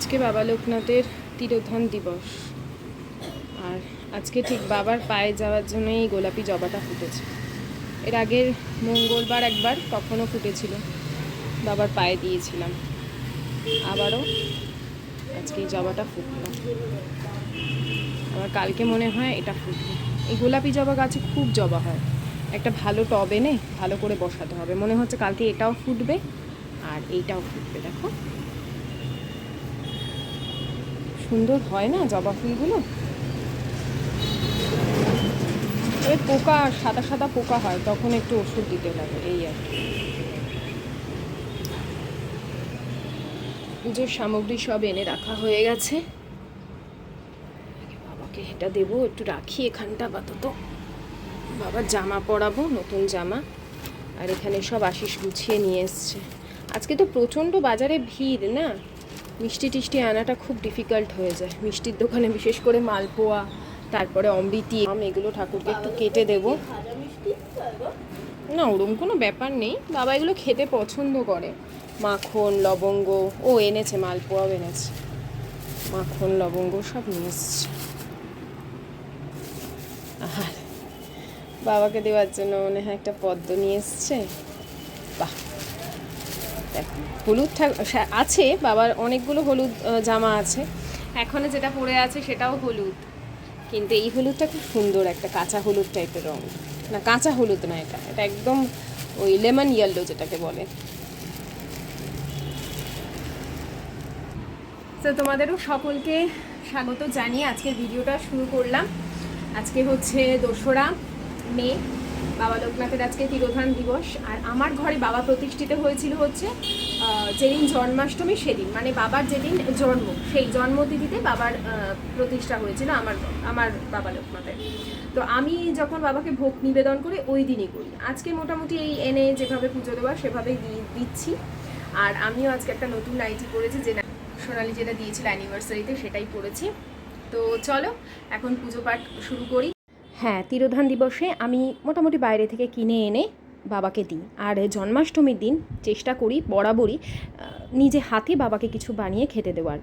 আজকে বাবা লোকনাথের তিরোধান দিবস। আর আজকে ঠিক বাবার পায়ে যাওয়ার জন্য এই গোলাপি জবাটা ফুটেছে। এর আগের মঙ্গলবার একবার তখনও ফুটেছিল। বাবার পায়ে দিয়েছিলাম। আবারও আজকে এই জবাটা ফুটলো। আবার কালকে মনে হয় এটা ফুটবে। এই গোলাপি জবা গাছে খুব জবা হয়। একটা ভালো টব এনে ভালো করে বসাতে হবে। মনে হচ্ছে কালকে এটাও ফুটবে আর এইটাও ফুটবে, দেখো। সুন্দর হয় না জবা ফুলগুলো? তবে পোকা, সাদা সাদা পোকা হয়, তখন একটু ওষুধ দিতে লাগে, এই আর কি। পুজোর সামগ্রী সব এনে রাখা হয়ে গেছে। বাবাকে এটা দেবো, একটু রাখি এখানটা আপাতত। বাবার জামা পরাবো, নতুন জামা। আর এখানে সব আশিস গুছিয়ে নিয়ে এসছে। আজকে তো প্রচণ্ড বাজারে ভিড়, না? মিষ্টি টিষ্টি আনাটা খুব ডিফিকাল্ট হয়ে যায়। মিষ্টির দোকানে বিশেষ করে মালপোয়া, তারপরে অমৃতি, আম, এগুলো ঠাকুরকে একটু কেটে দেবো। না, ওরম কোনো ব্যাপার নেই। বাবা এগুলো খেতে পছন্দ করে। মাখন, লবঙ্গ, ও এনেছে, মালপোয়াও এনেছে। মাখন, লবঙ্গ সব নিয়ে এসছে। আর বাবাকে দেওয়ার জন্য মনে হয় একটা পদ্ম নিয়ে এসছে। বাহ! দেখো, হলুদ আছে, বাবার অনেকগুলো হলুদ জামা আছে। এখনও যেটা পরে আছে সেটাও হলুদ। কিন্তু এই হলুদটা খুব সুন্দর একটা কাঁচা হলুদ টাইপের রঙ না, কাঁচা হলুদ না এটা। এটা একদম ওই লেমন ইয়েলো যেটাকে বলে। তো তোমাদেরও সকলকে স্বাগত জানিয়ে আজকের ভিডিওটা শুরু করলাম। আজকে হচ্ছে দোসরা মে। বাবা লোকনাথের আজকে তিরোধান দিবস। আর আমার ঘরে বাবা প্রতিষ্ঠিত হয়েছিল হচ্ছে যেদিন জন্মাষ্টমী সেদিন। মানে বাবার যেদিন জন্ম, সেই জন্মতিথিতে বাবার প্রতিষ্ঠা হয়েছিল আমার আমার বাবা লোকনাথের। তো আমি যখন বাবাকে ভোগ নিবেদন করে, ওই দিনই করি। আজকে মোটামুটি এই এনে যেভাবে পুজো দেওয়া, সেভাবেই দিচ্ছি। আর আমিও আজকে একটা নতুন নাইটি পরেছি যে সোনালি যেটা দিয়েছিল অ্যানিভার্সারিতে সেটাই পরেছি তো চলো, এখন পুজো পাঠ শুরু করি। হ্যাঁ তিরোধান দিবসে আমি মোটামুটি বাইরে থেকে কিনে এনে বাবাকে দিই। আর জন্মাষ্টমীর দিন চেষ্টা করি বরাবরই নিজে হাতে বাবাকে কিছু বানিয়ে খেতে দেওয়ার।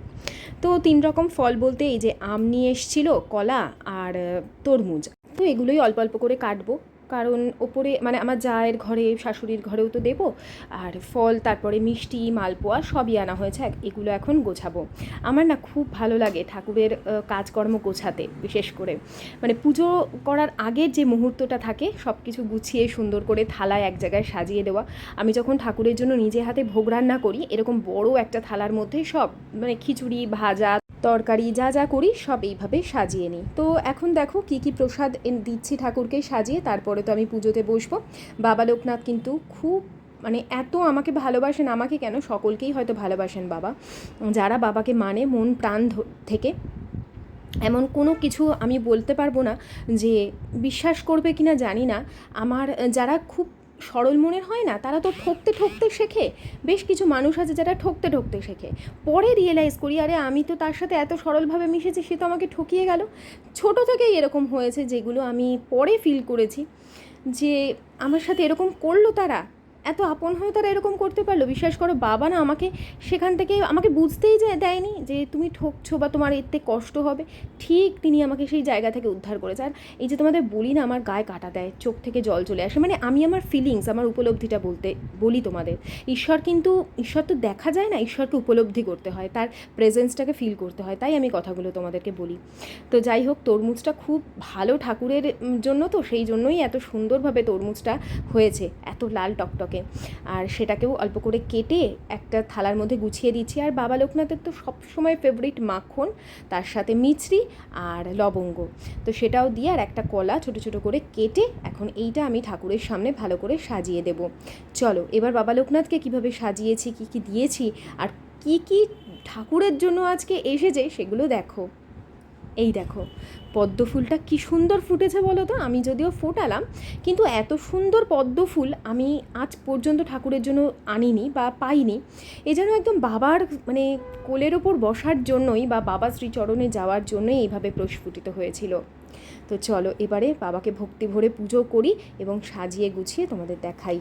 তো তিন রকম ফল বলতে এই যে আম নিয়ে এসছিল, কলা আর তরমুজ। তো এগুলোই অল্প অল্প করে কাটবো। কারণ ওপরে মানে আমার জায়ের ঘরে, শাশুড়ির ঘরেও তো দেবো। আর ফল, তারপরে মিষ্টি, মালপোয়া সবই আনা হয়েছে। এগুলো এখন গোছাবো। আমার না খুব ভালো লাগে ঠাকুরের কাজকর্ম গোছাতে, বিশেষ করে। মানে পুজো করার আগের যে মুহূর্তটা থাকে সব কিছু গুছিয়ে সুন্দর করে থালায় এক জায়গায় সাজিয়ে দেওয়া। আমি যখন ঠাকুরের জন্য নিজে হাতে ভোগ রান্না করি, এরকম বড় একটা থালার মধ্যে সব মানে খিচুড়ি, ভাজা তরকারি যা যা করি সব এইভাবে সাজিয়ে নিই। তো এখন দেখো কি কি প্রসাদ দিচ্ছি ঠাকুরকে সাজিয়ে, তারপরে তো আমি পুজোতে বসবো। বাবা লোকনাথ কিন্তু খুব মানে এত আমাকে ভালোবাসেন, আমাকে কেন সকলকেই হয়তো ভালোবাসেন বাবা। যারা বাবাকে মানে মন প্রাণ থেকে। এমন কোনো কিছু আমি বলতে পারব না যে বিশ্বাস করবে কি না জানি না। আমার যারা খুব সরল মনের হয় না, তারা তো ঠকতে ঠকতে শেখে। বেশ কিছু মানুষ আছে যারা ঠকতে ঠকতে শেখে। পরে রিয়েলাইজ করি, আরে আমি তো তার সাথে এত সরলভাবে মিশেছি, সে তো আমাকে ঠকিয়ে গেল। ছোট থেকেই এরকম হয়েছে যেগুলো আমি পরে ফিল করেছি যে আমার সাথে এরকম করল তারা এত আপন হয়ে তারা এরকম করতে পারল? বিশ্বাস করো, বাবা না আমাকে সেখান থেকে, আমাকে বুঝতেই দেয়নি যে তুমি ঠকছো বা তোমার এতে কষ্ট হবে। ঠিক তিনি আমাকে সেই জায়গা থেকে উদ্ধার করেছে। আর এই যে তোমাদের বলি না, আমার গায়ে কাটা দেয়, চোখ থেকে জল চলে আসে। মানে আমি আমার ফিলিংস আমার উপলব্ধিটা বলতে, বলি তোমাদের। ঈশ্বর কিন্তু, ঈশ্বর তো দেখা যায় না, ঈশ্বরকে উপলব্ধি করতে হয়, তার প্রেজেন্সটাকে ফিল করতে হয়। তাই আমি কথাগুলো তোমাদেরকে বলি। তো যাই হোক, তরমুজটা খুব ভালো ঠাকুরের জন্য তো, সেই জন্যই এত সুন্দরভাবে তরমুজটা হয়েছে। এত লাল টকটকে। আর সেটাকেও অল্প করে কেটে একটা থালার মধ্যে গুছিয়ে দিচ্ছি। আর বাবা লোকনাথের তো সবসময় ফেভারিট মাখন, তার সাথে মিছরি আর লবঙ্গ। তো সেটাও দিয়ে আর একটা কলা ছোট ছোট করে কেটে এখন এইটা আমি ঠাকুরের সামনে ভালো করে সাজিয়ে দেব। চলো, এবার বাবা লোকনাথকে কীভাবে সাজিয়েছি, কী কী দিয়েছি, আর কি কি ঠাকুরের জন্য আজকে এসেছে সেগুলো দেখো। এই দেখো, পদ্ম ফুলটা কি সুন্দর ফুটেছে বলো তো? আমি যদিও ফোটালাম, কিন্তু এত সুন্দর পদ্ম ফুল আমি আজ পর্যন্ত ঠাকুরের জন্য আনিনি বা পাইনি। এ যেন একদম বাবার মানে কোলের ওপর বসার জন্যই বা বাবা শ্রীচরণে যাওয়ার জন্যই এইভাবে প্রস্ফুটিত হয়েছিল। তো চলো এবারে বাবাকে ভক্তি ভরে পুজো করি এবং সাজিয়ে গুছিয়ে তোমাদের দেখাই।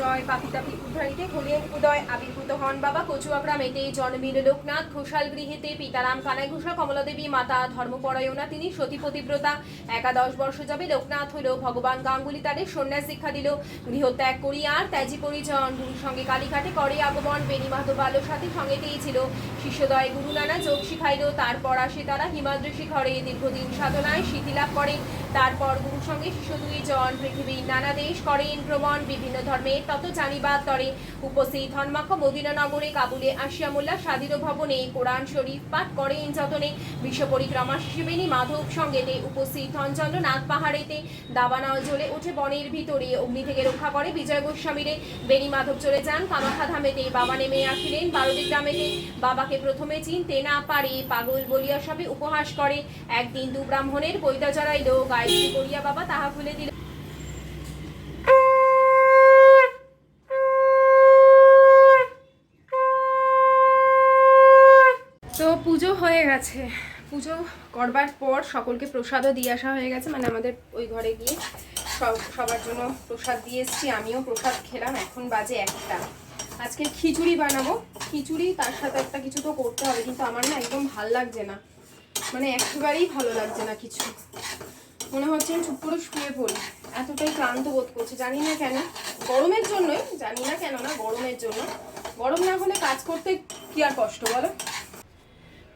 জয় পাপিতাপি উদ্ধারিতে হলেন উদয় আবির্ভূত হন বাবা। কচুয়াগ্রাম এতে জন্মীর লোকনাথ, ঘোষাল গৃহেতে পিতারাম কানাই ঘোষা কমলাদেবী মাতা ধর্মপরায়ণা, তিনি সতী পতিব্রতা একাদশ বর্ষ যাবে লোকনাথ হল ভগবান গাঙ্গুলি তাদের সন্ন্যাস শিক্ষা দিল। গৃহত্যাগ করিয়ার ত্যাজি পরিজন গুরুর সঙ্গে কালীঘাটে করে আগমন। বেণী মাধব আলোর সাথে সঙ্গেতেই দিয়েছিল শিষ্যদয় গুরু নানা যোগ শিখাইল তারপর আসে তারা। হিমাদ্রি ঘরে দীর্ঘদিন সাধনায় সিদ্ধি লাভ করে তারপর গুরুর সঙ্গে শিষ্য দুইজন পৃথিবীর নানা দেশ করেন, ভ্রমণ, বিভিন্ন ধর্মের তত জানিবাদ তরে উপস্থিত হনমাক্ষ মদিনানগরে কাবুলে আসিয়া মোল্লা সাদির ভবনে কোরআন শরীফ পাঠ করেন। যতনে বিশ্ব পরিক্রমা শিবেনী মাধব সঙ্গেতে উপস্থিত হন চন্দ্রনাথ পাহাড়েতে। দাবানল জ্বলে ওঠে বনের ভিতরে। অগ্নি থেকে রক্ষা করে বিজয় গোস্বামীরে। বেণী মাধব চলে যান কামাখ্যা ধামেতে। বাবা নেমে আসিলেন বারোটি গ্রামেতে। বাবাকে প্রথমে চিনতে না পারে, পাগল বলিয়া সবে উপহাস করে। একদিন দু ব্রাহ্মণের বৈদা জড়াইল। গায়ত্রী করিয়া বাবা, তাহা খুলে দিল তো পুজো হয়ে গেছে। পুজো করবার পর সকলকে প্রসাদও দিয়ে আসা হয়ে গেছে। মানে আমাদের ওই ঘরে গিয়ে সব, সবার জন্য প্রসাদ দিয়ে এসেছি। আমিও প্রসাদ খেলাম। এখন বাজে একটা। আজকে খিচুড়ি বানাবো। খিচুড়ি, তার সাথে একটা কিছু তো করতে হবে, কিন্তু আমার না একদম ভালো লাগছে না। মানে একেবারেই ভালো লাগছে না কিছু। মনে হচ্ছে আমি চুপ করে শুয়ে পড়ি। এতটাই ক্লান্ত বোধ করছি, জানি না কেন। গরমের জন্যই, জানি না কেন না, গরমের জন্য। গরম না হলে কাজ করতে কি আর কষ্ট বলো?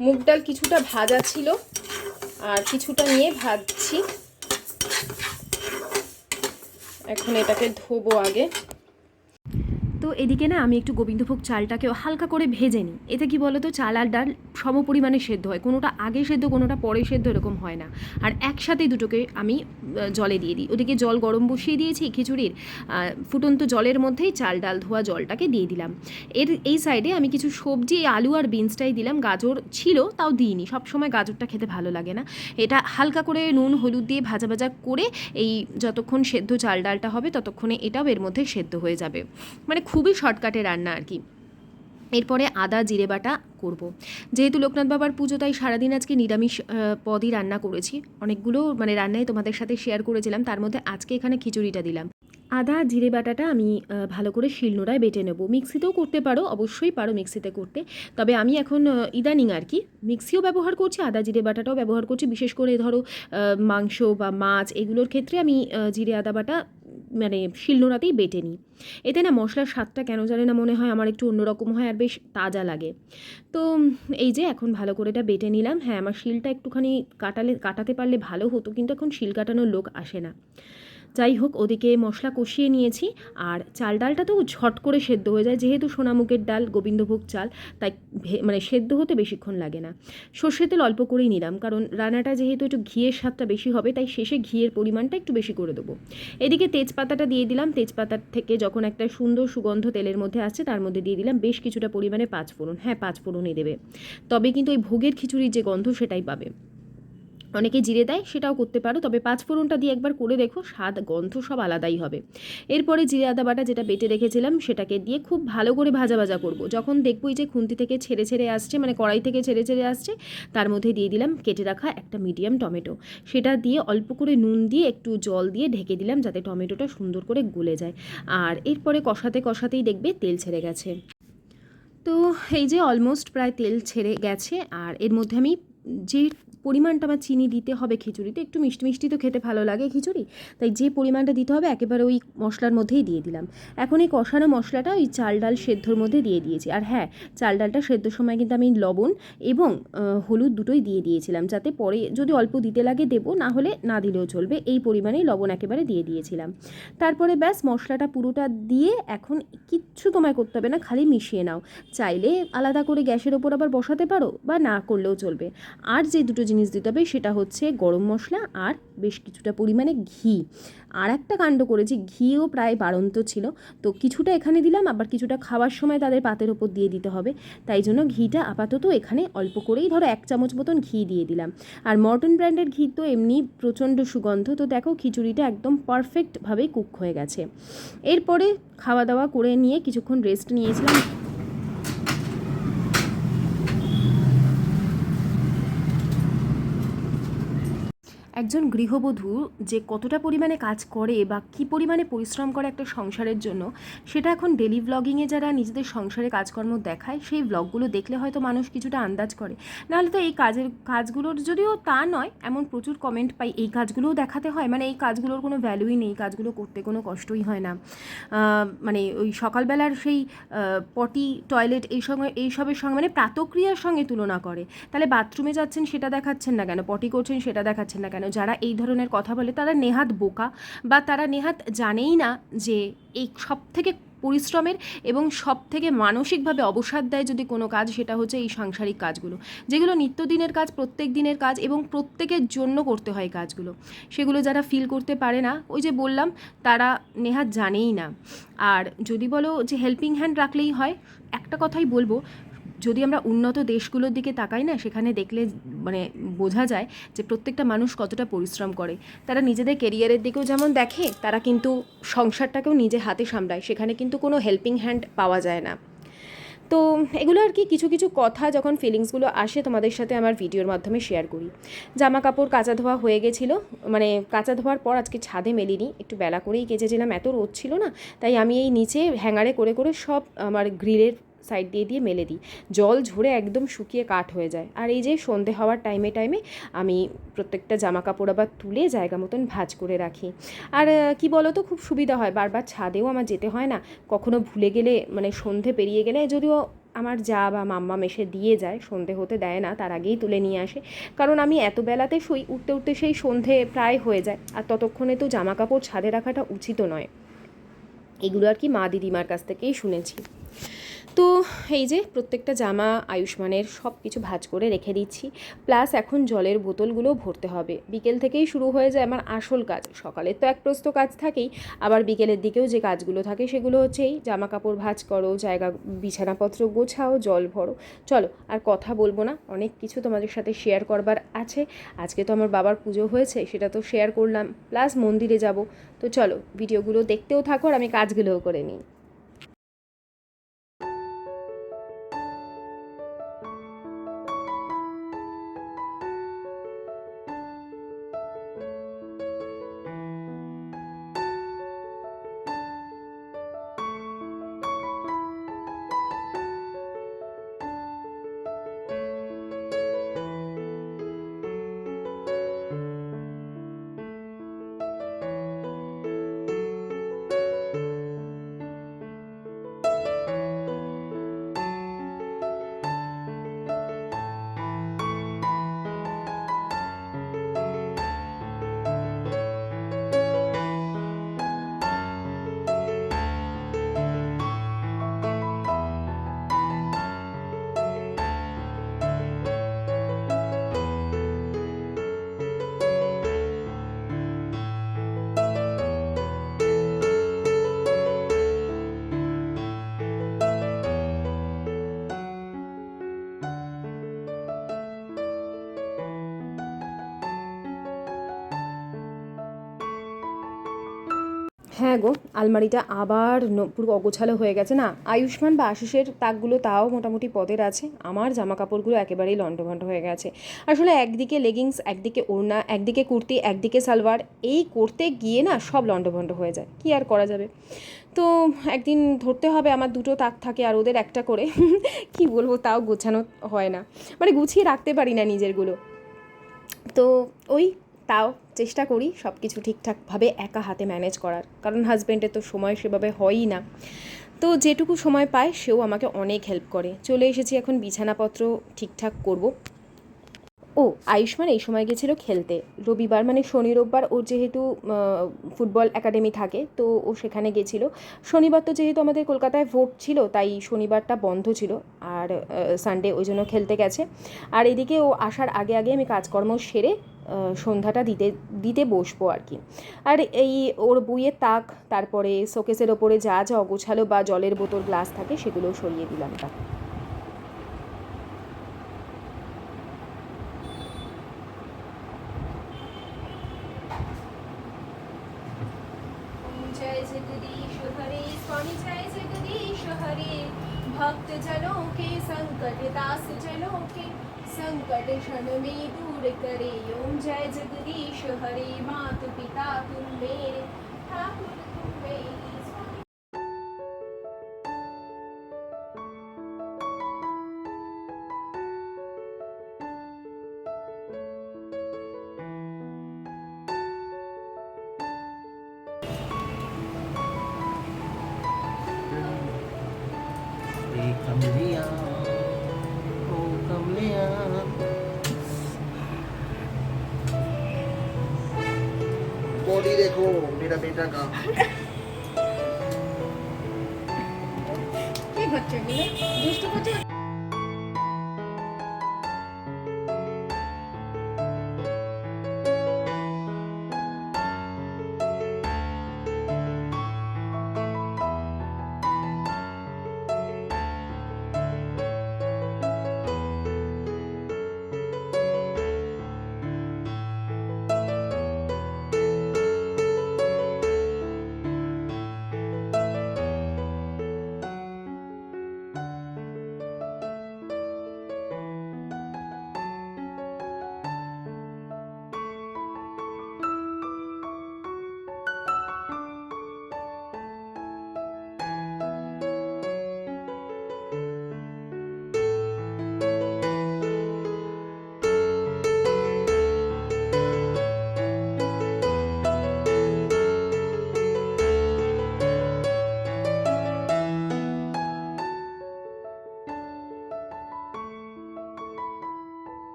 মুগ ডাল কিছুটা ভাজা ছিল, আর কিছুটা নিয়ে ভাজছি। এখন এটাকে ধোবো আগে। তো এদিকে না আমি একটু গোবিন্দভোগ চালটাকেও হালকা করে ভেজে নিই। এতে কি বলতো? চাল আর ডাল সম পরিমাণে সেদ্ধ হয়। কোনোটা আগে সেদ্ধ, কোনোটা পরে সেদ্ধ এরকম হয় না। আর একসাথেই দুটোকে আমি জলে দিয়ে দিই। ওদিকে জল গরম বসিয়ে দিয়েছি খিচুড়ির ফুটন্ত জলের মধ্যেই চাল, ডাল, ধোয়া জলটাকে দিয়ে দিলাম। এর, এই সাইডে আমি কিছু সবজি, আলু আর বিনসটাই দিলাম। গাজর ছিল, তাও দিইনি। সবসময় গাজরটা খেতে ভালো লাগে না। এটা হালকা করে নুন, হলুদ দিয়ে ভাজা ভাজা করে এই যতক্ষণ সেদ্ধ চাল, ডালটা হবে ততক্ষণে এটাও এর মধ্যে সেদ্ধ হয়ে যাবে। মানে খুবই শর্টকাটে রান্না আর কি। এরপরে আদা, জিরে বাটা করব। যেহেতু লোকনাথ বাবার পুজো, তাই সারাদিন আজকে নিরামিষ পদই রান্না করেছি। অনেকগুলো মানে রান্নাই তোমাদের সাথে শেয়ার করেছিলাম। তার মধ্যে আজকে এখানে খিচুড়িটা দিলাম। আদা, জিরে বাটাটা আমি ভালো করে শিলনোড়ায় বেটে নেব। মিক্সিতেও করতে পারো, অবশ্যই পারো মিক্সিতে করতে। তবে আমি এখন ইদানিং আর কি মিক্সিও ব্যবহার করছি, আদা, জিরে বাটাটাও ব্যবহার করছি। বিশেষ করে ধরো মাংস বা মাছ এগুলোর ক্ষেত্রে আমি জিরে, আদা, বাটা মানে শিলনোড়াতেই বেটে নিই। এতে না মশলার স্বাদটা কেন জানে না মনে হয়, আমার একটু অন্যরকম হয় আর বেশ তাজা লাগে। তো এই যে এখন ভালো করে এটা বেটে নিলাম। হ্যাঁ আমার শিলটা একটুখানি কাটালে, কাটাতে পারলে ভালো হতো, কিন্তু এখন শিল কাটানোর লোক আসে না। যাই হোক ওদিকে মশলা কষিয়ে নিয়েছি। আর চাল ডালটা তো ঝট করে সেদ্ধ হয়ে যায়, যেহেতু সোনামুখের ডাল, গোবিন্দভোগ চাল, তাই মানে সেদ্ধ হতে বেশিক্ষণ লাগে না। সর্ষে তেল অল্প করেই নিলাম, কারণ রান্নাটা যেহেতু একটু ঘিয়ের স্বাদটা বেশি হবে, তাই শেষে ঘিয়ের পরিমাণটা একটু বেশি করে দেবো। এদিকে তেজপাতাটা দিয়ে দিলাম, তেজপাতার থেকে যখন একটা সুন্দর সুগন্ধ তেলের মধ্যে আসছে, তার মধ্যে দিয়ে দিলাম বেশ কিছুটা পরিমাণে পাঁচ ফোড়ন হ্যাঁ পাঁচ ফোড়নই দেবে। তবে কিন্তু ওই ভোগের খিচুড়ির যে গন্ধ সেটাই পাবে। অনেকে জিরে দেয়, সেটাও করতে পারো। তবে পাঁচ ফোড়নটা দিয়ে একবার করে দেখো, স্বাদ, গন্ধ সব আলাদাই হবে। এরপরে জিরে আদা বাটা যেটা বেটে রেখেছিলাম, সেটাকে দিয়ে খুব ভালো করে ভাজা ভাজা করব। যখন দেখব যে খুন্তি থেকে ছেড়ে ছেড়ে আসছে মানে কড়াই থেকে ছেড়ে ছেড়ে আসছে, তার মধ্যে দিয়ে দিলাম কেটে রাখা একটা মিডিয়াম টমেটো। সেটা দিয়ে অল্প করে নুন দিয়ে একটু জল দিয়ে ঢেকে দিলাম যাতে টমেটোটা সুন্দর করে গলে যায়। আর এরপরে কষাতে কষাতেই দেখবে তেল ছেড়ে গেছে। তো এই যে অলমোস্ট প্রায় তেল ছেড়ে গেছে, আর এর মধ্যে আমি যে পরিমাণটা আমার চিনি দিতে হবে খিচুড়িতে। একটু মিষ্টি মিষ্টি তো খেতে ভালো লাগে খিচুড়ি। তাই যে পরিমাণটা দিতে হবে একেবারে ওই মশলার মধ্যেই দিয়ে দিলাম। এখন এই কষানো মশলাটা ওই চাল ডাল সেদ্ধর মধ্যে দিয়ে দিয়েছি। আর হ্যাঁ চাল ডালটা সেদ্ধর সময় কিন্তু আমি লবণ এবং হলুদ দুটোই দিয়ে দিয়েছিলাম যাতে পরে যদি অল্প দিতে লাগে দেবো, না হলে না দিলেও চলবে। এই পরিমাণেই লবণ একেবারে দিয়ে দিয়েছিলাম। তারপরে ব্যাস মশলাটা পুরোটা দিয়ে এখন কিচ্ছু তোমায় করতে হবে না, খালি মিশিয়ে নাও। চাইলে আলাদা করে গ্যাসের ওপর আবার বসাতে পারো বা না করলেও চলবে। আর যে দুটো জিনিস দিতে হবে, সেটা হচ্ছে গরম মশলা আর বেশ কিছুটা পরিমাণে ঘি। আর একটা কাণ্ড করেছি, ঘিও প্রায় বাড়ন্ত ছিল, তো কিছুটা এখানে দিলাম, আবার কিছুটা খাওয়ার সময় তাদের পাতের ওপর দিয়ে দিতে হবে। তাই জন্য ঘিটা আপাতত এখানে অল্প করেই ধরো এক চামচ মতন ঘি দিয়ে দিলাম। আর মর্টন ব্র্যান্ডের ঘি তো এমনি প্রচণ্ড সুগন্ধ, তো দেখো খিচুড়িটা একদম পারফেক্টভাবে কুক হয়ে গেছে। এরপরে খাওয়া দাওয়া করে নিয়ে কিছুক্ষণ রেস্ট নিয়েছিলাম। একজন গৃহবধূ যে কতটা পরিমাণে কাজ করে বা কী পরিমাণে পরিশ্রম করে একটা সংসারের জন্য, সেটা এখন ডেলি ব্লগিংয়ে যারা নিজেদের সংসারে কাজকর্ম দেখায়, সেই ব্লগগুলো দেখলে হয়তো মানুষ কিছুটা আন্দাজ করে। নাহলে তো এই কাজের, কাজগুলোর যদিও তা নয়, এমন প্রচুর কমেন্ট পাই, এই কাজগুলোও দেখাতে হয়। মানে এই কাজগুলোর কোনো ভ্যালুই নেই কাজগুলো করতে কোনো কষ্টই হয় না। মানে ওই সকালবেলার সেই পটি টয়লেট এই সঙ্গে এইসবের সঙ্গে মানে প্রাতক্রিয়ার সঙ্গে তুলনা করে। তাহলে বাথরুমে যাচ্ছেন, সেটা দেখাচ্ছেন না কেন? পটি করছেন, সেটা দেখাচ্ছেন না কেন? যারা এই ধরনের কথা বলে তারা নেহাত বোকা বা তারা নেহাত জানেই না যে এই সব থেকে পরিশ্রমের এবং সব থেকে মানসিকভাবে অবসাদ দেয় যদি কোনো কাজ সেটা হচ্ছে এই সাংসারিক কাজগুলো। যেগুলো নিত্যদিনের কাজ, প্রত্যেক দিনের কাজ এবং প্রত্যেকের জন্য করতে হয় কাজগুলো। সেগুলো যারা ফিল করতে পারে না, ওই যে বললাম, তারা নেহাত জানেই না। আর যদি বলো যে হেল্পিং হ্যান্ড রাখলেই হয়, একটা কথাই বলব যদি আমরা উন্নত দেশগুলোর দিকে তাকাই না, সেখানে দেখলে মানে বোঝা যায় যে প্রত্যেকটা মানুষ কতটা পরিশ্রম করে। তারা নিজেদের কেরিয়ারের দিকেও যেমন দেখে, তারা কিন্তু সংসারটাকেও নিজে হাতে সামলায়। সেখানে কিন্তু কোনো হেল্পিং হ্যান্ড পাওয়া যায় না। তো এগুলো আর কি কিছু কিছু কথা যখন ফিলিংসগুলো আসে, তোমাদের সাথে আমার ভিডিওর মাধ্যমে শেয়ার করি। জামা কাপড় কাচা ধোয়া হয়ে গেছিল মানে কাচা ধোয়ার পর আজকে ছাদে মেলিনি, একটু বেলা করেই কেচেছিলাম, এত রোদ ছিল না, তাই আমি এই নিচে হ্যাঙ্গারে করে করে সব আমার গ্রিলের সাইড দিয়ে দিয়ে মেলে দিই। জল ঝরে একদম শুকিয়ে কাঠ হয়ে যায়। আর এই যে সন্ধে হওয়ার টাইমে টাইমে আমি প্রত্যেকটা জামা কাপড় আবার তুলে জায়গা মতন ভাঁজ করে রাখি। আর কি বলো তো খুব সুবিধা হয়। বারবার ছাদেও আমার যেতে হয় না। কখনো ভুলে গেলে মানে সন্ধে পেরিয়ে গেলে যদিও আমার যা বা মাম্মা মেশে দিয়ে যায়, সন্ধে হতে দেয় না, তার আগেই তুলে নিয়ে আসে। কারণ আমি এত বেলাতে শুই উঠতে উঠতে সেই সন্ধে প্রায় হয়ে যায়। আর ততক্ষণে তো জামা কাপড় ছাদে রাখাটা উচিত নয়। এগুলো আর কি মা দিদিমার কাছ থেকেই শুনেছি। তো এই যে প্রত্যেকটা জামা, আয়ুষ্মানের সব কিছু ভাঁজ করে রেখে দিচ্ছি। প্লাস এখন জলের বোতলগুলো ভরতে হবে। বিকেল থেকেই শুরু হয়ে যায় আমার আসল কাজ। সকালের তো এক প্রস্ত কাজ থাকেই। আবার বিকেলের দিকেও যে কাজগুলো থাকে সেগুলো হচ্ছে এই জামা কাপড় ভাঁজ করো, জায়গা, বিছানাপত্র গোছাও, জল ভরো। চলো, আর কথা বলব না। অনেক কিছু তোমাদের সাথে শেয়ার করবার আছে। আজকে তো আমার বাবার পুজো হয়েছে, সেটা তো শেয়ার করলাম। প্লাস মন্দিরে যাব। তো চলো, ভিডিওগুলো দেখতেও থাকো আর আমি কাজগুলোও করে নিই। হ্যাঁ গো, আলমারিটা আবার পুরো অগোছালো হয়ে গেছে না? আয়ুষ্মান বা আশিসের তাকগুলো তাও মোটামুটি পদের আছে। আমার জামা কাপড়গুলো একেবারেই লণ্ডভণ্ড হয়ে গেছে। আসলে একদিকে লেগিংস একদিকে ওড়না, একদিকে কুর্তি, একদিকে সালোয়ার, এই করতে গিয়ে না সব লণ্ডভণ্ড হয়ে যায়। কি আর করা যাবে? তো একদিন ধরতে হবে আমার দুটো তাক থাকে আর ওদের একটা করে। কি বলব, তাও গোছানো হয় না। মানে গুছিয়ে রাখতে পারি না নিজেরগুলো। তো ওই তাও চেষ্টা করি সব কিছু ঠিকঠাকভাবে একা হাতে ম্যানেজ করার। কারণ হাজব্যান্ডের তো সময় সেভাবে হয়ই না। তো যেটুকু সময় পায়, সেও আমাকে অনেক হেল্প করে। চলে এসেছি এখন বিছানাপত্র ঠিকঠাক করব। ও, আয়ুষ্মান এই সময় গেছিল খেলতে। রবিবার মানে শনি, রোববার ওর যেহেতু ফুটবল একাডেমি থাকে, তো ও সেখানে গেছিল। শনিবার তো যেহেতু আমাদের কলকাতায় ভোট ছিল, তাই শনিবারটা বন্ধ ছিল। আর সানডে ওই জন্য খেলতে গেছে। আর এদিকে ও আসার আগে আগে আমি কাজকর্ম সেরে সন্ধ্যাটা দিতে দিতে বসবো আর কি। আর এই ওর বইয়ের তাক, তারপরে শোকেসের ওপরে যা যা অগোছালো বা জলের বোতল, গ্লাস থাকে সেগুলো সরিয়ে দিলাম তা ए कमलिया ओ कमलिया बॉडी देखो मेरा बेटा का কি হচ্ছে এগুলো দুষ্টু করছে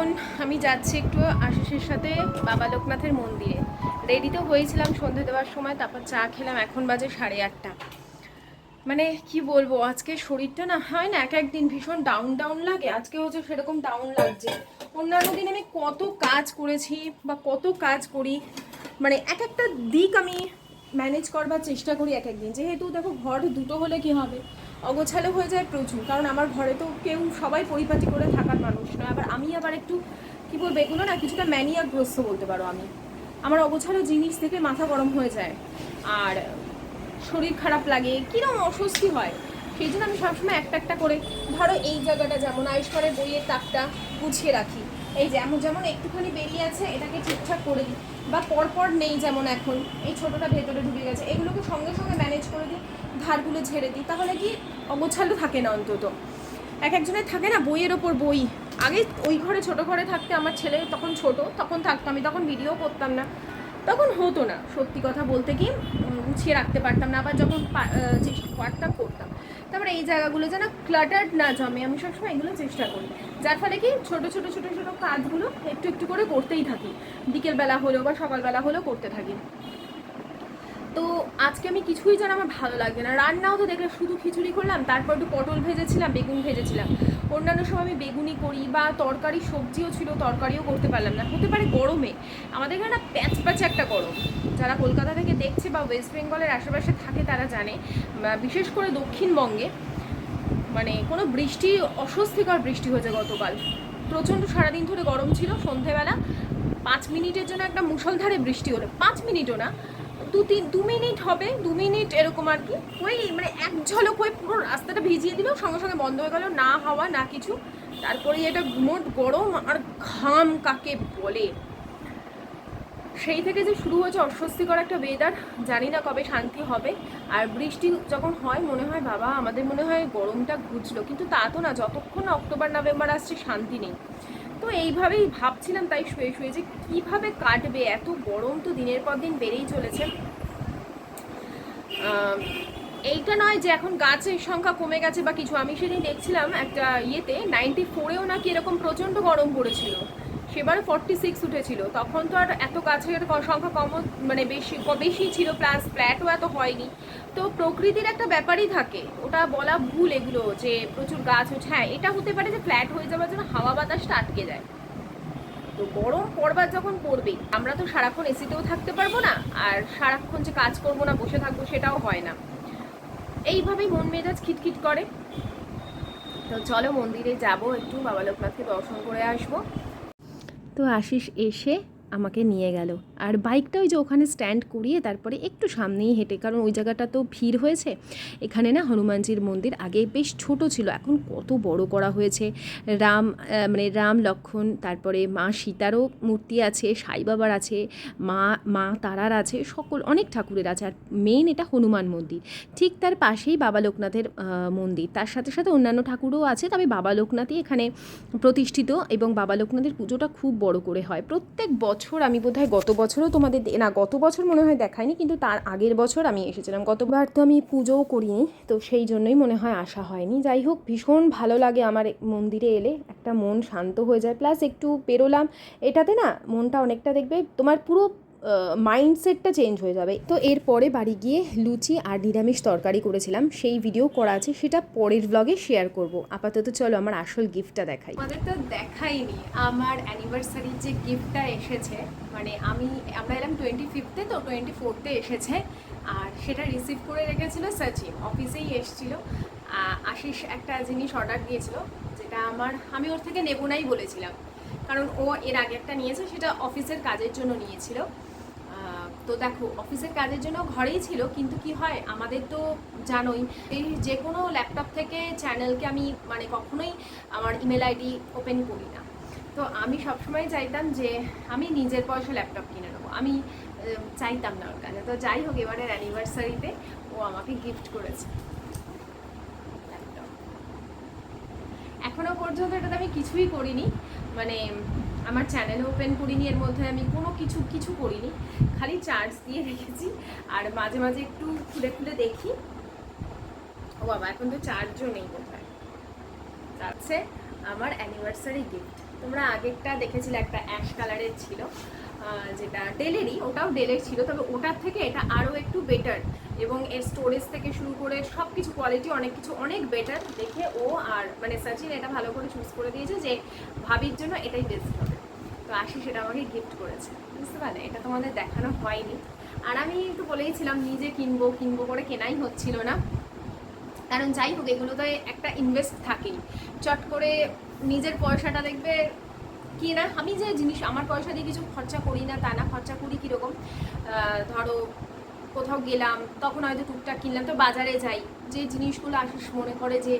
এখন আমি যাচ্ছি একটু আশিসের সাথে বাবা লোকনাথের মন্দিরে। রেডি তো হয়েছিলাম সন্ধে দেওয়ার সময়, তারপর চা খেলাম, এখন বাজে সাড়ে আটটা। মানে কি বলব, আজকে শরীরটা না হয় না, এক একদিন ভীষণ ডাউন ডাউন লাগে। আজকে হচ্ছে সেরকম ডাউন লাগছে। অন্যান্য দিন আমি কত কাজ করেছি বা কত কাজ করি মানে এক একটা দিক আমি ম্যানেজ করবার চেষ্টা করি এক একদিন। যেহেতু দেখো ঘর দুটো হলে কি হবে? অগোছালো হয়ে যায় প্রচুর। কারণ আমার ঘরে তো কেউ সবাই পরিপাটি করে থাকার মানুষ নয়। আবার আমি আবার একটু, কি বলব, এগুলো না কিছুটা ম্যানিয়াগ্রস্ত বলতে পারো আমি। আমার অগোছালো জিনিস থেকে মাথা গরম হয়ে যায়। আর শরীর খারাপ লাগে, কিরম অস্বস্তি হয়, সেই জন্য আমি সবসময় একটা একটা করে, ধরো এই জায়গাটা যেমন আয়ুষ্মানের বইয়ের তাকটা গুছিয়ে রাখি। এই যেমন যেমন একটুখানি বেরিয়ে আছে, এটাকে ঠিকঠাক করে দিই। বা পরপর নেই যেমন এখন, এই ছোটোটা ভেতরে ঢুকে গেছে, এগুলোকে সঙ্গে সঙ্গে ম্যানেজ করে দিই। ধারগুলো ঝেড়ে দিই, তাহলে কি অগোছালো থাকে না অন্তত? এক একজনের থাকে না বইয়ের ওপর বই। আগে ওই ঘরে, ছোট ঘরে থাকতে আমার ছেলে তখন ছোট, তখন থাকতো আমি, তখন ভিডিও করতাম না। তখন হতো না, সত্যি কথা বলতে কি গুছিয়ে রাখতে পারতাম না। আবার যখন পারতাম করতাম, তারপরে এই জায়গাগুলো যেন ক্লাটার্ড না জমে, আমি সবসময় এগুলো চেষ্টা করি। যার ফলে কি, ছোট ছোট ছোট ছোট কাজগুলো একটু একটু করে করতেই থাকি। বিকেলবেলা হলেও বা সকালবেলা হলেও করতে থাকি। তো আজকে আমি কিছুই যেন আমার ভালো লাগবে না। রান্নাও তো দেখলে শুধু খিচুড়ি করলাম, তারপর একটু পটল ভেজেছিলাম, বেগুন ভেজেছিলাম। অন্যান্য সময় আমি বেগুনি করি বা তরকারি, সবজিও ছিল, তরকারিও করতে পারলাম না। হতে পারে গরমে। আমাদের এখানে না প্যাচ প্যাচে একটা গরম। যারা কলকাতা থেকে দেখছে বা ওয়েস্ট বেঙ্গলের আশেপাশে থাকে তারা জানে বিশেষ করে দক্ষিণবঙ্গে মানে কোনো বৃষ্টি, অস্বস্তিকর বৃষ্টি হয়েছে গতকাল। প্রচণ্ড সারাদিন ধরে গরম ছিল, সন্ধেবেলা। পাঁচ মিনিটের জন্য একটা মুষলধারে বৃষ্টি হলো। পাঁচ মিনিটও না। দু তিন দু মিনিট হবে, দু মিনিট এরকম আর কি। ওই মানে এক ঝলক হয়ে পুরো রাস্তাটা ভিজিয়ে দিল, সঙ্গে সঙ্গে বন্ধ হয়ে গেল, না হাওয়া, না কিছু। তারপরে এটা মোট গরম আর ঘাম কাকে বলে? সেই থেকে যে শুরু হয়েছে অস্বস্তিকর একটা ওয়েদার জানি না কবে শান্তি হবে। আর বৃষ্টি যখন হয়, মনে হয় বাবা, আমাদের মনে হয় গরমটা ঘুচলো। কিন্তু তা তো না, যতক্ষণ অক্টোবর, নভেম্বর আসছে, শান্তি নেই। তো এইভাবেই ভাবছিলাম তাই শুয়ে শুয়ে যে কীভাবে কাটবে? এত গরম তো দিনের পর দিন বেড়েই চলেছে। এইটা নয় যে এখন গাছের সংখ্যা কমে গেছে বা কিছু। আমি সেদিন দেখছিলাম একটা ইয়েতে নাইনটি ফোরেও নাকি এরকম প্রচণ্ড গরম পড়েছিল। সেবারে ফর্টি সিক্স উঠেছিল। তখন তো আর এত গাছের সংখ্যা কম মানে বেশি বেশি ছিল প্লাস ফ্ল্যাটও এত হয়নি। তো প্রকৃতির একটা ব্যাপারই থাকে, ওটা বলা ভুল এগুলো যে প্রচুর গাছ হচ্ছে হ্যাঁ এটা হতে পারে যে ফ্ল্যাট হয়ে যাওয়ার জন্য হাওয়া বাতাসটা আটকে যায়। তো গরম পড়বার যখন পড়বেই, আমরা তো সারাক্ষণ এসিতেও থাকতে পারব না, আর সারাক্ষণ যে কাজ করব না, বসে থাকব সেটাও হয় না। এইভাবেই মন মেজাজ খিটখিট করে। তো চলো মন্দিরে যাব একটু, বাবা লোকনাথকে দর্শন করে আসব। তো আশিস এসে আমাকে নিয়ে গেল। আর বাইকটা ওই যে ওখানে স্ট্যান্ড করিয়ে তারপরে একটু সামনেই হেঁটে, কারণ ওই জায়গাটা তো ভিড় হয়েছে। এখানে না হনুমানজির মন্দির আগে বেশ ছোট ছিল, এখন কত বড় করা হয়েছে। রাম মানে রাম লক্ষণ, তারপরে মা সীতারও মূর্তি আছে, সাই বাবার আছে, মা মা তারার আছে, সকল, অনেক ঠাকুরের আছে। আর মেন এটা হনুমান মন্দির। ঠিক তার পাশেই বাবা লোকনাথের মন্দির। তার সাথে সাথে অন্যান্য ঠাকুরও আছে, তবে বাবা লোকনাথই এখানে প্রতিষ্ঠিত এবং বাবা লোকনাথের পুজোটা খুব বড় করে হয়। প্রত্যেক বছর আমি বোধহয় গত বছরও তোমাদের না, গত বছর মনে হয় দেখায়নি, কিন্তু তার আগের বছর আমি এসেছিলাম। গতবার তো আমি পুজোও করিনি, তো সেই জন্যই মনে হয় আসা হয়নি। যাই হোক, ভীষণ ভালো লাগে আমার মন্দিরে এলে, একটা মন শান্ত হয়ে যায়। প্লাস একটু পেরোলাম এটাতে না মনটা অনেকটা দেখবে, তোমার পুরো মাইন্ডসেটটা চেঞ্জ হয়ে যাবে। তো এরপরে বাড়ি গিয়ে লুচি আর নিরামিষ তরকারি করেছিলাম। সেই ভিডিও করা আছে, সেটা পরের ব্লগে শেয়ার করব। আপাতত চলো আমার আসল গিফটটা দেখাই। আমাদের তো দেখাইনি। আমার অ্যানিভার্সারির যে গিফটটা এসেছে মানে আমি, আমরা এলাম টোয়েন্টি ফিফথে তো টোয়েন্টি ফোর্থে এসেছে। আর সেটা রিসিভ করে রেখেছিল সচিন অফিসেই এসেছিল। আশিস একটা জিনিস অর্ডার দিয়েছিল, যেটা আমার, আমি ওর থেকে নেব নাই বলেছিলাম। কারণ ও এর আগে একটা নিয়েছে, সেটা অফিসের কাজের জন্য নিয়েছিল। তো দেখো, অফিসের কাজের জন্য ঘরেই ছিল, কিন্তু কি হয়, আমাদের তো জানোই, এই যে কোনো ল্যাপটপ থেকে চ্যানেলকে আমি মানে কখনোই আমার ইমেল আইডি ওপেন করি না। তো আমি সবসময় চাইতাম যে আমি নিজের পয়সা ল্যাপটপ কিনে নেব। আমি চাইতাম না ওর কাছে। তো যাই হোক, এবারের অ্যানিভার্সারিতে ও আমাকে গিফট করেছে ল্যাপটপ এখনও পর্যন্ত এটাতে আমি কিছুই করিনি। মানে আমার চ্যানেল ওপেন করিনি, এর মধ্যে আমি কোনো কিছু কিছু করিনি, খালি চার্জ দিয়ে রেখেছি। আর মাঝে মাঝে একটু খুলে খুলে দেখি। ও বাবা, এখন তো চার্জও নেই কোথায় আমার অ্যানিভার্সারি গিফট তোমরা আগেরটা দেখেছিলে, একটা অ্যাশ কালারের ছিল যেটা ডেলেরই ওটাও ডেলের ছিল, তবে ওটার থেকে এটা আরও একটু বেটার এবং এর স্টোরেজ থেকে শুরু করে সব কিছু কোয়ালিটি অনেক কিছু অনেক বেটার দেখে ও আর মানে সচিন এটা ভালো করে চুজ করে দিয়েছে যে ভাবির জন্য এটাই বেস্ট হবে। তো আশি সেটা আমাকে গিফট করেছে। বুঝতে পারলে? এটা তোমাদের দেখানো হয়নি। আর আমি একটু বলেইছিলাম নিজে কিনবো কিনবো করে কেনাই হচ্ছিল না। কারণ যাই হোক, এগুলোতে একটা ইনভেস্ট থাকেই। চট করে নিজের পয়সাটা দেখবে কি না আমি যে জিনিস, আমার পয়সা দিয়ে কিছু খরচা করি না, তা না, খরচা করি কীরকম? ধরো, কোথাও গেলাম, তখন হয়তো টুকটাক কিনলাম, তো বাজারে যাই। যে জিনিসগুলো আশিস মনে করে যে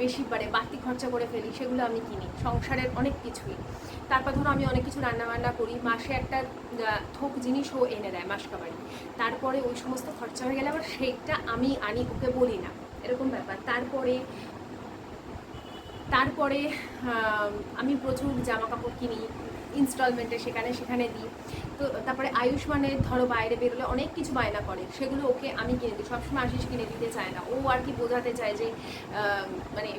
বেশি পারে, বাড়তি খরচা করে ফেলি, সেগুলো আমি কিনি, সংসারের অনেক কিছুই। তারপর ধরো আমি অনেক কিছু রান্না বান্না করি, মাসে একটা থোক জিনিসও এনে দেয় মাস কাবারি তারপরে ওই সমস্ত খরচা হয়ে গেলে আবার সেইটা আমি আনি, ওকে বলি না। এরকম ব্যাপার। তারপরে তারপরে আমি প্রচুর জামা কাপড় কিনি ইনস্টলমেন্টে সেখানে সেখানে দিই। তো তারপরে আয়ুষ্মানের ধরো বাইরে বেরোলে অনেক কিছু বায়না করে। সেগুলো ওকে আমি কিনে দিই। সবসময় আশিস কিনে দিতে চায় না। ও আর কি বোঝাতে চায় যে মানে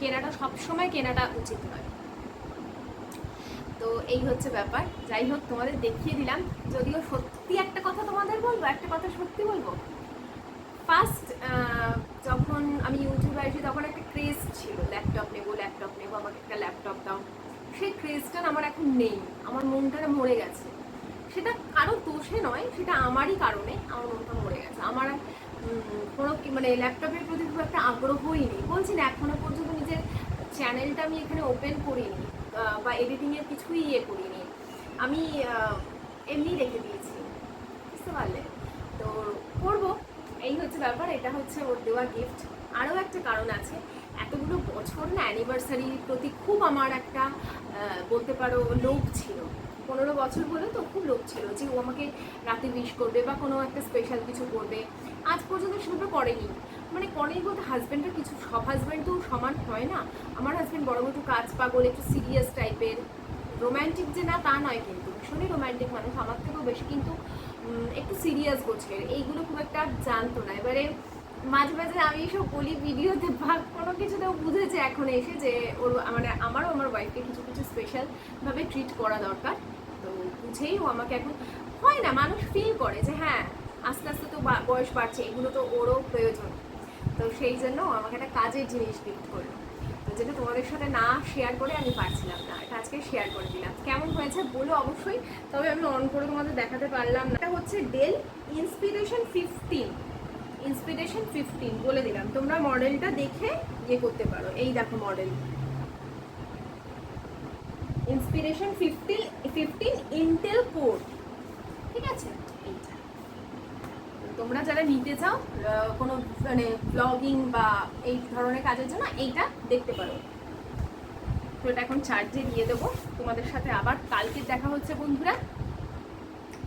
কেনাটা সবসময় কেনাটা উচিত নয়। তো এই হচ্ছে ব্যাপার। যাই হোক, তোমাদের দেখিয়ে দিলাম। যদিও সত্যি একটা কথা তোমাদের বলব, একটা কথা সত্যি বলব। ফার্স্ট যখন আমি ইউটিউবে আসি, তখন একটা ক্রেজ ছিল ল্যাপটপ নেব ল্যাপটপ নেব, আমাকে একটা ল্যাপটপ দাও। সেই ক্রেজটা আমার এখন নেই, আমার মনটা মরে গেছে। সেটা কারও দোষে নয়, সেটা আমারই কারণে আমার মনটা মরে গেছে। আমার কোনো মানে ল্যাপটপের প্রতি খুব একটা আগ্রহই নেই। বলছি না, এখনও পর্যন্ত নিজের চ্যানেলটা আমি এখানে ওপেন করিনি বা এডিটিংয়ের কিছুই ইয়ে করিনি। আমি এমনি রেখে দিয়েছি। বুঝতে পারলে? তো করব। এই হচ্ছে ব্যাপার, এটা হচ্ছে ওর দেওয়া গিফট আরও একটা কারণ আছে। এতগুলো বছর না অ্যানিভার্সারির প্রতি খুব আমার একটা বলতে পারো লোভ ছিল। পনেরো বছর হলো তো খুব লোভ ছিল যে ও আমাকে রাতে উইশ করবে বা কোনো একটা স্পেশাল কিছু করবে। আজ পর্যন্ত সেভাবে করেনি। মানে করেনি বলতে হাজব্যান্ডের কিছু, সব হাজব্যান্ড তো সমান হয় না। আমার হাজব্যান্ড বড় একটু কাজ পাগল, একটু সিরিয়াস টাইপের রোম্যান্টিক যে না, তা নয় কিন্তু। ভীষণই রোম্যান্টিক মানুষ আমার থেকেও বেশি। কিন্তু একটু সিরিয়াস গোছের এইগুলো খুব একটা জানতো না। এবারে মাঝে মাঝে আমি এইসব বলি, ভিডিওতে বা কোনো কিছুতেও বুঝেছে এখন এসে যে ওর মানে আমারও আমার ওয়াইফকে কিছু কিছু স্পেশালভাবে ট্রিট করা দরকার। তো বুঝেই ও আমাকে এখন, হয় না, মানুষ ফিল করে যে হ্যাঁ আস্তে আস্তে তো বয়স বাড়ছে, এগুলো তো ওরও প্রয়োজন। তো সেই জন্য আমাকে একটা কাজের জিনিস গিফট করল। তো যেটা তোমাদের সাথে না শেয়ার করে আমি পারছিলাম না, এটা আজকে শেয়ার করে দিলাম। কেমন হয়েছে বলো অবশ্যই, তবে আমি অন করে তোমাদের দেখাতে পারলাম না। এটা হচ্ছে Dell inspiration fifteen inspiration fifteen বলে দিলাম। তোমরা মডেলটা দেখে ইয়ে করতে পারো। এই দেখো model inspiration fifteen fifteen Intel core ঠিক আছে? এইটা। তোমরা যারা নিতে চাও কোনো মানে ব্লগিং বা এই ধরনের কাজের জন্য এইটা দেখতে পারো। এটা এখন চার্জে দিয়ে দেবো। তোমাদের সাথে আবার কালকে দেখা হচ্ছে, বন্ধুরা।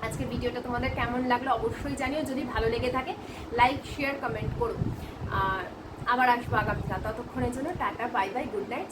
আজকে ভিডিওটা তোমাদের কেমন লাগল অবশ্যই জানিও, যদি ভালো লেগে থাকে লাইক শেয়ার কমেন্ট করো। আর আবার আসব আগামীকাল। ততক্ষণের জন্য tata bye bye good night